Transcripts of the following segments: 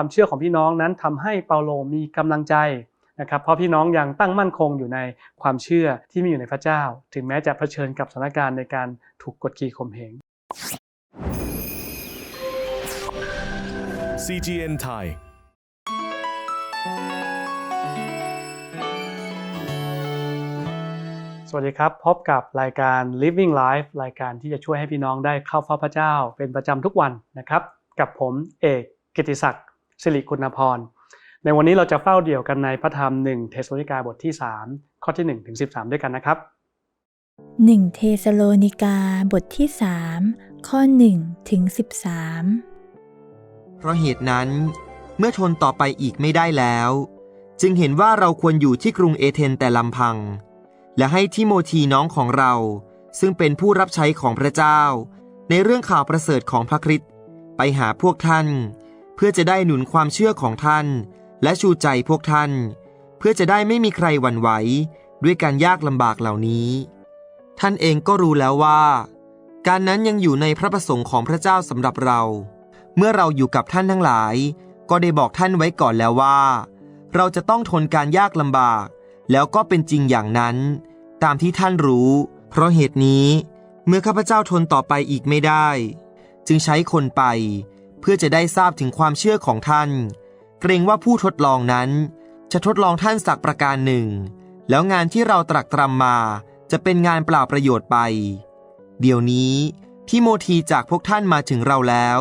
ความเชื่อของพี่น้องนั้นทำให้เปาโลมีกำลังใจนะครับเพราะพี่น้องยังตั้งมั่นคงอยู่ในความเชื่อที่มีอยู่ในพระเจ้า ถึงแม้จะเผชิญกับสถานการณ์ในการถูกกดขี่ข่มเหง CGN Thai สวัสดีครับ พบกับรายการ Living Life รายการที่จะช่วยให้พี่น้องได้เข้าเฝ้าพระเจ้า เป็นประจำทุกวันนะครับ กับผมเอกกิติศักดิ์ สิริคุณพร ในวันนี้เราจะเฝ้าเดี่ยวกันในพระธรรม1เทสโลนิกาบทที่ 3 ข้อที่1ถึง13 ด้วยกันนะครับ1เทสโลนิกาบทที่ 3 ข้อ1ถึง13 เพราะเหตุนั้น เมื่อทนต่อไปอีกไม่ได้แล้ว จึงเห็นว่าเราควรอยู่ที่กรุงเอเธนแต่ลำพัง และให้ทิโมธีน้องของเรา ซึ่งเป็นผู้รับใช้ของพระเจ้า ในเรื่องข่าวประเสริฐของพระคริสต์ไปหาพวกท่าน เพื่อจะได้หนุนความเชื่อของท่าน และชูใจพวกท่าน เพื่อจะได้ไม่มีใครหวั่นไหวด้วยการยากลำบากเหล่านี้ ท่านเองก็รู้แล้วว่า การนั้นยังอยู่ในพระประสงค์ของพระเจ้าสำหรับเรา เมื่อเราอยู่กับท่านทั้งหลาย ก็ได้บอกท่านไว้ก่อนแล้วว่า เราจะต้องทนการยากลำบาก แล้วก็เป็นจริงอย่างนั้น ตามที่ท่านรู้ เพราะเหตุนี้ เมื่อข้าพเจ้าทนต่อไปอีกไม่ได้ จึงใช้คนไป เพื่อจะได้ทราบถึงความเชื่อของท่าน เกรงว่าผู้ทดลองนั้น จะทดลองท่านสักประการหนึ่ง แล้วงานที่เราตรักตรำมาจะเป็นงานเปล่าประโยชน์ไป เดี๋ยวนี้ที่โมธีจากพวกท่านมาถึงเราแล้ว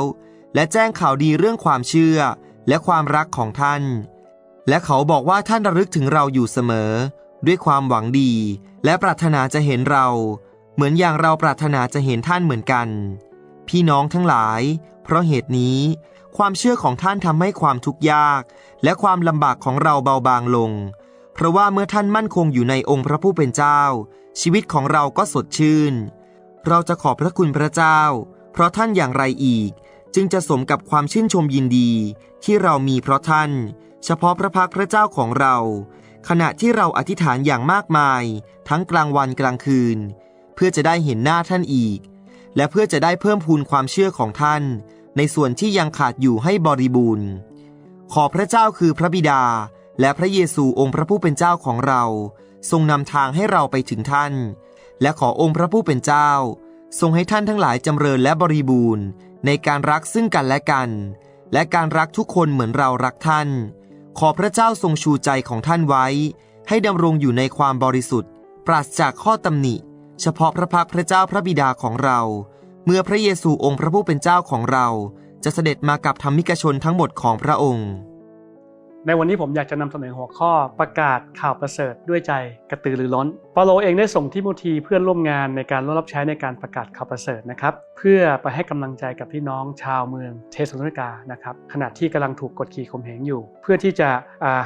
และแจ้งข่าวดีเรื่องความเชื่อและความรักของท่าน และเขาบอกว่าท่านระลึกถึงเราอยู่เสมอ ด้วยความหวังดี และปรารถนาจะเห็นเรา เหมือนอย่างเราปรารถนาจะเห็นท่านเหมือนกัน พี่น้องทั้งหลาย เพราะเหตุนี้ ความเชื่อของท่านทำให้ความทุกข์ยาก และความลำบากของเราเบาบางลง เพราะว่าเมื่อท่านมั่นคงอยู่ในองค์พระผู้เป็นเจ้า ชีวิตของเราก็สดชื่น เราจะขอบพระคุณพระเจ้า เพราะท่านอย่างไรอีก จึงจะสมกับความชื่นชมยินดี ที่เรามีเพราะท่าน เฉพาะพระพักพระเจ้าของเรา ขณะที่เราอธิษฐานอย่างมากมาย ทั้งกลางวันกลางคืน เพื่อจะได้เห็นหน้าท่านอีก และเพื่อจะได้เพิ่มพูนความเชื่อของท่าน ในส่วนที่ยังขาดอยู่ให้บริบูรณ์ ขอพระเจ้าคือพระบิดา และพระเยซูองค์พระผู้เป็นเจ้าของเรา ทรงนำทางให้เราไปถึงท่าน และขอองค์พระผู้เป็นเจ้า ทรงให้ท่านทั้งหลายจำเริญและบริบูรณ์ ในการรักซึ่งกันและกัน และการรักทุกคนเหมือนเรารักท่าน ขอพระเจ้าทรงชูใจของท่านไว้ ให้ดำรงอยู่ในความบริสุทธิ์ ปราศจากข้อตำหนิ เฉพาะพระพักพระเจ้าพระบิดาของเรา เมื่อพระเยซูองค์พระผู้เป็นเจ้าของเรา จะเสด็จมากับธรรมิกชนทั้งหมดของพระองค์ ในวันนี้ผมอยากจะนำเสนอหัวข้อประกาศข่าวประเสริฐด้วยใจกระตือรือร้นเปาโลเองได้ส่งทิโมธีเพื่อนร่วมงานในการร่วมรับใช้ในการประกาศข่าวประเสริฐนะครับ เพื่อไปให้กำลังใจกับพี่น้องชาวเมืองเทสโลนิกานะครับขณะที่กำลังถูกกดขี่ข่มเหงอยู่ เพื่อที่จะ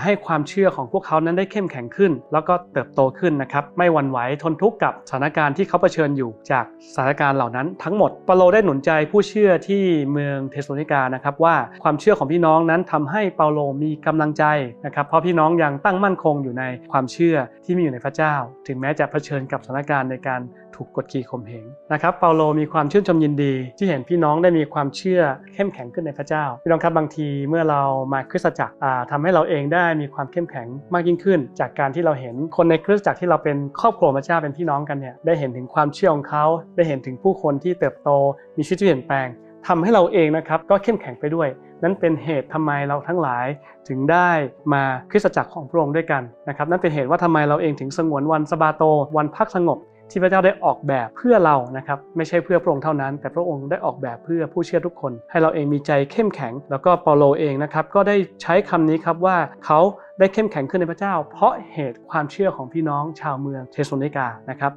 ให้ความเชื่อของพวกเขานั้นได้เข้มแข็งขึ้น แล้วก็เติบโตขึ้นนะครับไม่หวั่นไหวทนทุกข์กับสถานการณ์ที่เขาเผชิญอยู่จากสถานการณ์เหล่านั้นทั้งหมดเปาโลได้หนุนใจผู้เชื่อที่เมืองเทสโลนิกานะครับว่าความเชื่อของพี่น้องนั้นทำให้เปาโลมีกำลังใจนะครับเพราะพี่น้องยังตั้งมั่นคงอยู่ในความเชื่อที่มีอยู่ในพระเจ้า ถึงแม้จะเผชิญกับสถานการณ์ในการถูกกดขี่ข่มเหงนะครับเปาโลมีความชื่นชมยินดีที่เห็นพี่น้องได้มีความเชื่อเข้มแข็งขึ้นในพระเจ้า พี่น้องครับบางทีเมื่อเรามาคริสตจักรอ่าทำให้เราเองได้มีความเข้มแข็งมากยิ่งขึ้น จากการที่เราเห็นคนในคริสตจักรที่เราเป็นครอบครัวพระเจ้าเป็นพี่น้องกันเนี่ยได้เห็นถึงความเชื่อของเขาได้เห็นถึงผู้คนที่เติบโตมีชีวิตที่เปลี่ยนแปลงทำให้เราเองนะครับก็เข้มแข็งไปด้วย นั่นเป็นเหตุทำไมเราทั้งหลายถึงได้มาคริสตจักรของพระองค์ด้วยกันนะครับนั่นเป็นเหตุว่าทำไมเราเองถึงสงวนวันสบาโต วันพักสงบ ที่พระเจ้าได้ออกแบบเพื่อเรานะครับไม่ใช่เพื่อพระองค์เท่านั้น แต่พระองค์ได้ออกแบบเพื่อผู้เชื่อทุกคน ให้เราเองมีใจเข้มแข็ง แล้วก็เปาโลเองนะครับก็ได้ใช้คำนี้ครับว่าเขา ได้เข้มแข็งขึ้นในพระเจ้า เพราะเหตุความเชื่อของพี่น้องชาวเมืองเทสโลนิกานะครับ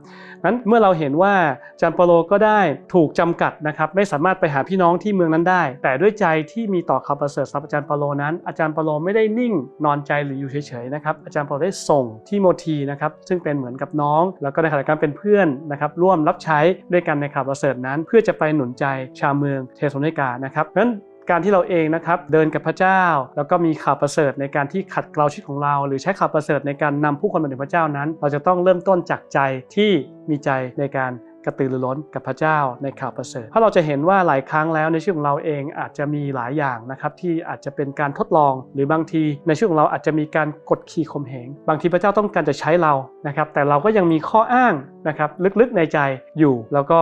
นั้นเมื่อเราเห็นว่าอาจารย์เปาโลก็ได้ถูกจำกัดนะครับไม่สามารถไปหาพี่น้องที่เมืองนั้นได้ แต่ด้วยใจที่มีต่อข่าวประเสริฐสำหรับอาจารย์เปาโลนั้น อาจารย์เปาโลไม่ได้นิ่งนอนใจหรืออยู่เฉยๆนะครับอาจารย์เปาโลได้ส่งทิโมธีนะครับซึ่งเป็นเหมือนกับน้อง แล้วก็ในขณะกันเป็นเพื่อนนะครับร่วมรับใช้ด้วยกันในข่าวประเสริฐนั้น เพื่อจะไปหนุนใจชาวเมืองเทสโลนิกานะครับนั้น การที่เราเองนะครับเดินกับพระเจ้า แล้วก็มีข่าวประเสริฐในการที่ขัดเกลาชีวิตของเรา หรือใช้ข่าวประเสริฐในการนำผู้คนมาถึงพระเจ้านั้น เราจะต้องเริ่มต้นจากใจที่มีใจในการกระตือรือร้นกับพระเจ้าในข่าวประเสริฐ เพราะเราจะเห็นว่าหลายครั้งแล้วในชีวิตของเราเองอาจจะมีหลายอย่างนะครับที่อาจจะเป็นการทดลอง หรือบางทีในชีวิตของเราอาจจะมีการกดขี่ข่มเหง บางทีพระเจ้าต้องการจะใช้เรานะครับ แต่เราก็ยังมีข้ออ้างนะครับลึกๆในใจอยู่ แล้วก็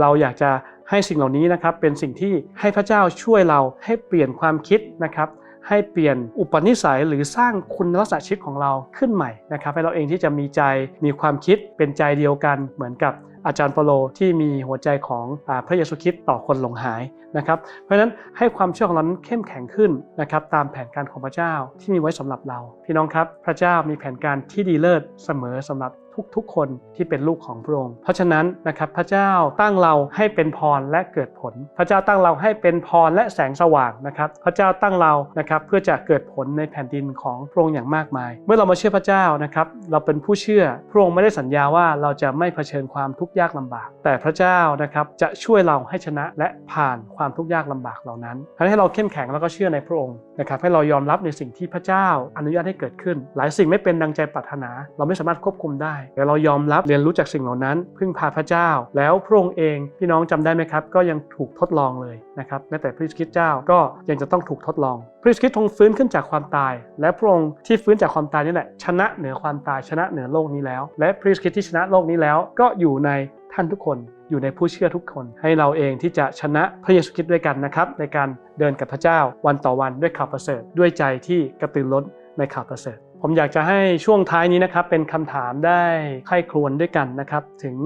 เราอยากจะ ให้สิ่งเหล่านี้นะครับเป็นสิ่งที่ให้พระเจ้าช่วยเราให้เปลี่ยนความคิดนะครับให้เปลี่ยนอุปนิสัยหรือสร้างคุณลักษณะชีวิตของเราขึ้นใหม่นะครับให้เราเองที่จะมีใจมีความคิดเป็นใจเดียวกันเหมือนกับอาจารย์เปโลที่มีหัวใจของอพระเยซูคริสต์ต่อคนหลงหายนะครับ เพราะฉะนั้นให้ความเชื่อของเรานั้นเข้มแข็งขึ้นนะครับตามแผนการของพระเจ้าที่มีไว้สำหรับเรา พี่น้องครับพระเจ้ามีแผนการที่ดีเลิศเสมอสำหรับทุกๆ คนที่เป็นลูกของพระองค์ เพราะฉะนั้นนะครับพระเจ้าตั้งเราให้เป็นพรและเกิดผล พระเจ้าตั้งเราให้เป็นพรและแสงสว่างนะครับ พระเจ้าตั้งเรานะครับเพื่อจะเกิดผลในแผ่นดินของพระองค์อย่างมากมาย เมื่อเรามาเชื่อพระเจ้านะครับ เราเป็นผู้เชื่อพระองค์ไม่ได้สัญญาว่าเราจะไม่เผชิญความทุกข์ยากลำบาก แต่พระเจ้านะครับจะช่วยเราให้ชนะและผ่านความทุกข์ยากลำบากเหล่านั้นทำให้เราเข้มแข็งแล้วก็เชื่อในพระองค์นะครับให้เรายอมรับในสิ่งที่พระเจ้าอนุญาตให้เกิดขึ้น หลายสิ่งไม่เป็นดังใจปรารถนา เราไม่สามารถควบคุมได้แต่เรายอมรับเรียนรู้จากสิ่งเหล่านั้น พึ่งพาพระเจ้า แล้วพระองค์เองพี่น้องจำได้ไหมครับ ก็ยังถูกทดลองเลยนะครับแม้แต่พระคริสต์เจ้าก็ยังจะต้องถูกทดลอง พระคริสต์ทรงฟื้นขึ้นจากความตาย และพระองค์ที่ฟื้นจากความตายนี่แหละ ชนะเหนือความตายชนะเหนือโลกนี้แล้ว และพระคริสต์ที่ชนะโลกนี้แล้ว ก็อยู่ในท่านทุกคนอยู่ในผู้เชื่อทุกคนให้เราเองที่จะชนะพระเยซูคริสต์ด้วยกันนะครับ ในการเดินกับพระเจ้าวันต่อวันด้วยข่าวประเสริฐด้วยใจที่กระตือร้นในข่าวประเสริฐ ผมอยากจะให้ช่วงท้ายนี้นะครับเป็นคำถามได้ไข้ครวญด้วยกันนะครับ ถึง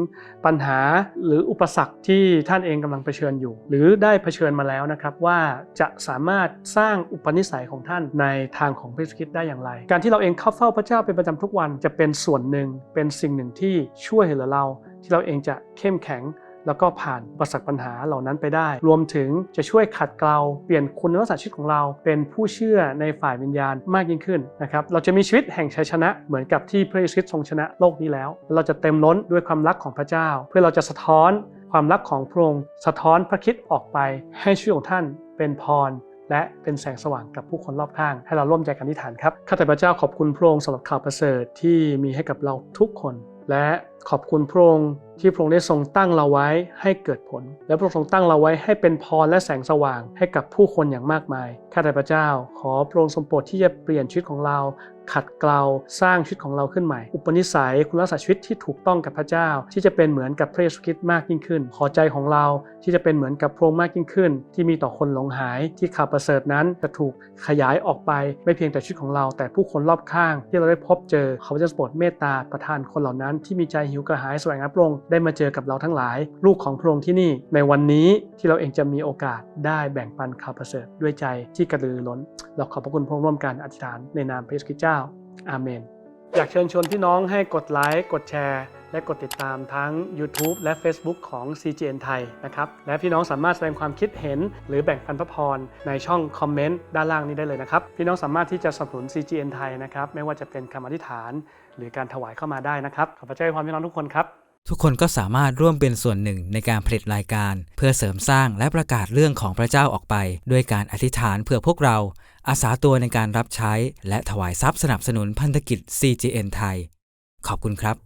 ปัญหาหรืออุปสรรคที่ท่านเองกำลังเผชิญอยู่ หรือได้เผชิญมาแล้วนะครับ ว่าจะสามารถสร้างอุปนิสัยของท่านในทางของพระเยซูคริสต์ได้อย่างไร การที่เราเองเข้าเฝ้าพระเจ้าเป็นประจำทุกวันจะเป็นส่วนหนึ่งเป็นสิ่งหนึ่งที่ช่วยเหลือเรา ที่เราเองจะเข้มแข็ง แล้วก็ผ่านอุประสักปัญหาเหล่านั้นไปได้ รวมถึงจะช่วยขัดเกลาเปลี่ยนคุณลักษณะชีวิตของเรา เป็นผู้เชื่อในฝ่ายวิญญาณมากยิ่งขึ้นนะครับเราจะมีชีวิตแห่งชัยชนะเหมือนกับที่พระเยซูคริสต์ทรงชนะโลกนี้แล้ว เราจะเต็มล้นด้วยความรักของพระเจ้า เพื่อเราจะสะท้อนความรักของพระองค์สะท้อนพระคิดออกไป ให้ชีวิตของท่านเป็นพรและเป็นแสงสว่างกับผู้คนรอบข้าง ให้เราร่วมใจกันอธิษฐานครับ ข้าแต่พระเจ้าขอบคุณพระองค์สำหรับข่าวประเสริฐที่มีให้กับเราทุกคน และขอบคุณพระองค์ที่พระองค์ได้ทรงตั้งเราไว้ให้เกิดผล และพระองค์ทรงตั้งเราไว้ให้เป็นพรและแสงสว่างให้กับผู้คนอย่างมากมาย ข้าแต่พระเจ้า ขอพระองค์ทรงโปรดที่จะเปลี่ยนชีวิตของเรา ขัดเกลาสร้างชีวิตของเราขึ้นใหม่ อุปนิสัยคุณลักษณะชีวิตที่ถูกต้องกับพระเจ้า ที่จะเป็นเหมือนกับพระเยซูคริสต์มากยิ่งขึ้น ขอใจของเราที่จะเป็นเหมือนกับพระองค์มากยิ่งขึ้น ที่มีต่อคนหลงหายที่ข่าวประเสริฐนั้นจะถูกขยายออกไปไม่เพียงแต่ชีวิตของเรา แต่ผู้คนรอบข้างที่เราได้พบเจอเขาจะโปรดเมตตาประทานคนเหล่านั้นที่มีใจหิวกระหายแสวงามพระองค์ได้มาเจอกับเราทั้งหลาย ลูกของพระองค์ที่นี่ ในวันนี้ที่เราเองจะมีโอกาสได้แบ่งปันข่าวประเสริฐด้วยใจที่กระตือร้น เราขอบพระคุณพระองค์ร่วมกันอธิษฐานในนามพระเยซูคริสต์เจ้า อาเมน อยากเชิญชวนพี่น้องให้กดไลค์กดแชร์ และกดติดตามทั้ง YouTube และ Facebook ของ CGN ไทยนะครับ และพี่น้องสามารถแสดงความคิดเห็น หรือแบ่งปันพระพรในช่องคอมเมนต์ด้านล่างนี้ได้เลยนะครับ พี่น้องสามารถที่จะสนับสนุน CGN ไทยนะครับ ไม่ว่าจะเป็นคำอธิษฐาน หรือการถวายเข้ามาได้นะครับ ขอพระเจ้าอวยพรพี่น้องทุกคนครับทุกคนก็สามารถร่วมเป็นส่วนหนึ่งในการผลิตรายการ เพื่อเสริมสร้างและประกาศเรื่องของพระเจ้าออกไป ด้วยการอธิษฐานเพื่อพวกเรา อาสาตัวในการรับใช้ และถวายทรัพย์สนับสนุนพันธกิจ CGN ไทย ขอบคุณครับ